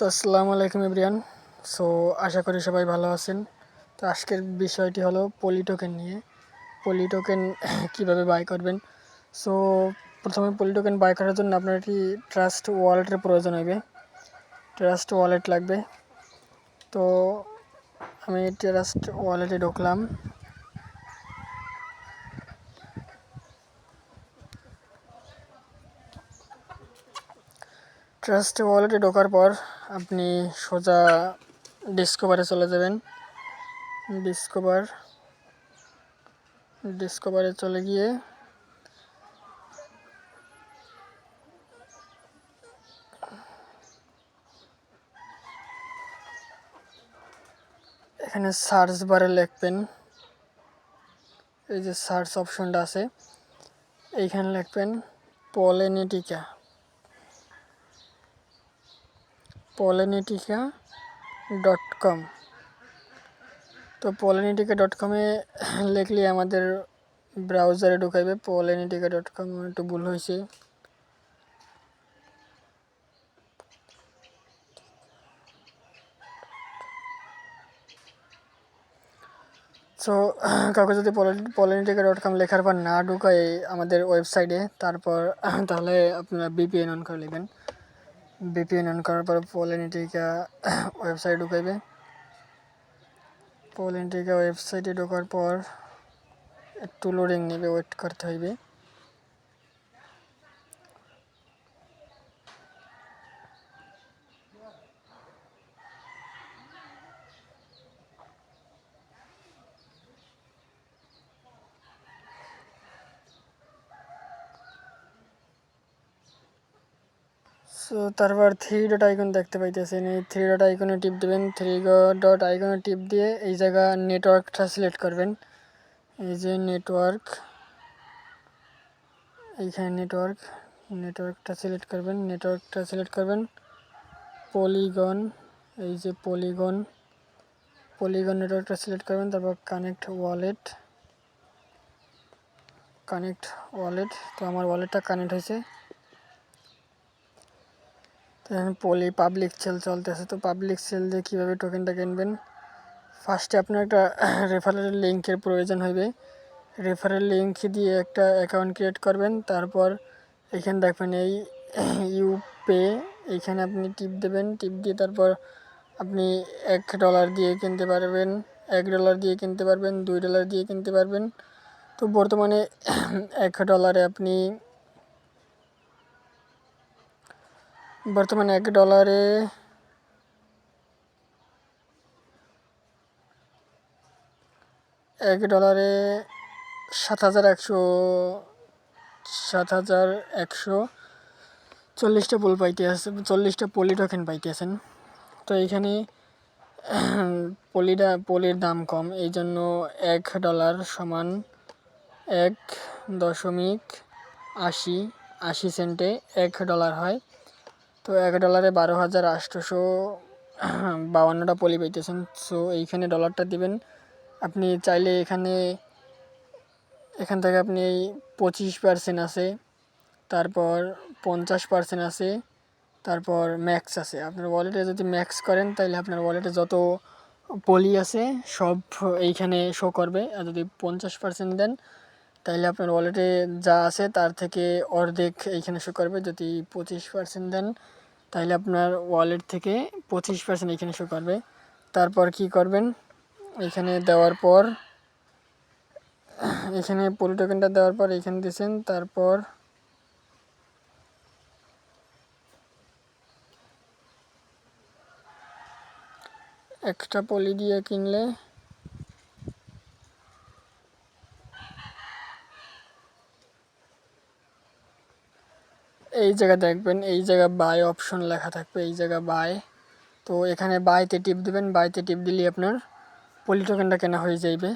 So আসসালামু আলাইকুম everyone. So আশা করি সবাই ভালো আছেন। তো আজকের বিষয়টি হলো পলি টোকেন নিয়ে। পলি টোকেন কীভাবে বাই করবেন? সো প্রথমে পলি টোকেন বাই করার জন্য আপনার একটি ট্রাস্ট ওয়ালেটের প্রয়োজন হবে। ট্রাস্ট ওয়ালেট লাগবে। তো আমি ট্রাস্ট ওয়ালেটে ঢুকলাম। ট্রাস্ট ওয়ালেটে ঢোকার পর আপনি সোজা ডিসকভারে চলে যাবেন। ডিসকভার ডিসকভারে চলে গিয়ে এখানে সার্চ বারে লিখবেন। এই যে সার্চ অপশনটা আছে। এইখানে লিখবেন পলেনেটিকা পলেনেটিকা ডট কম। তো পলেনেটিকা ডট কমে লিখলে আমাদের ব্রাউজারে ঢুকাইবে, পলেনেটিকা ডট কম একটু ভুল হয়েছে। সো কাউকে যদি পলিটিকা ডট কম লেখার পর না ঢুকায় আমাদের ওয়েবসাইটে, তারপর তাহলে আপনারা বিপিএন অন করে নেবেন বিপিএন অন করার পর পলিটিকা ওয়েবসাইট ঢুকাইবে। পলিটিকা ওয়েবসাইটে ঢোকার পর একটু লোডিং নেবে ওয়েট করতে হইবে। সো তারপর থ্রি ডট আইকন দেখতে পাইতেছেন এই থ্রি ডট আইকনে টিপ দেবেন। থ্রি ডট আইকনে টিপ দিয়ে এই জায়গা নেটওয়ার্কটা সিলেক্ট করবেন। এই যে নেটওয়ার্ক এইখানে নেটওয়ার্ক নেটওয়ার্কটা সিলেক্ট করবেন। নেটওয়ার্কটা সিলেক্ট করবেন। পলিগন এই যে পলিগন পলিগন নেটওয়ার্কটা সিলেক্ট করবেন। তারপর কানেক্ট ওয়ালেট কানেক্ট ওয়ালেট তো আমার ওয়ালেটটা কানেক্ট হয়েছে। এখন পলি পাবলিক সেল চলতেছে। তো পাবলিক সেল দিয়ে কীভাবে টোকেনটা কিনবেন? ফার্স্টে আপনার একটা রেফারেল লিঙ্কের প্রয়োজন হবে রেফারেল লিঙ্ক দিয়ে একটা অ্যাকাউন্ট ক্রিয়েট করবেন। তারপর এখানে দেখবেন এই ইউপে এইখানে আপনি টিপ দেবেন। টিপ দিয়ে তারপর আপনি এক ডলার দিয়ে কিনতে পারবেন, এক ডলার দিয়ে কিনতে পারবেন, দুই ডলার দিয়ে কিনতে পারবেন। তো বর্তমানে এক ডলারে আপনি বর্তমানে এক ডলারে এক ডলারে সাত হাজার একশো, সাত হাজার একশো চল্লিশটা পোল পাইতে আছে, চল্লিশটা পলি টোকেন পাইতেছেন তো এইখানে পলিটা পলির দাম কম এই জন্য এক ডলার সমান এক দশমিক আশি আশি সেন্টে এক ডলার হয়। তো এক ডলারে বারো হাজার আটশোশো বাউান্নটা পলি পাইতেছেন। সো এইখানে ডলারটা দিবেন। আপনি চাইলে এখানে, এখান থেকে আপনি এই পঁচিশ পার্সেন্ট আছে, তারপর পঞ্চাশ পার্সেন্ট আছে, তারপর ম্যাক্স আছে। আপনার ওয়ালেটে যদি ম্যাক্স করেন তাহলে আপনার ওয়ালেটে যত পলি আছে, সব এইখানে শো করবে। আর যদি পঞ্চাশ পার্সেন্ট দেন তাহলে আপনার ওয়ালেটে যা আছে তার থেকে অর্ধেক এইখানে শো করবে। যদি পঁচিশ পার্সেন্ট দেন তাহলে আপনার ওয়ালেট থেকে পঁচিশ পার্সেন্ট এখানে শো করবে। তারপর কি করবেন? এখানে দেওয়ার পর এখানে পলি টোকেনটা দেওয়ার পর এখানে দিয়েছেন। তারপর একটা পলি দিয়ে কিনলে এই জায়গা দেখবেন, এই জায়গা বাই অপশন লেখা থাকবে, এই জায়গা বাই তো এখানে বাইতে টিপ দেবেন বাইতে টিপ দিলে আপনার পলি টোকেনটা কেনা হয়ে যাইবে।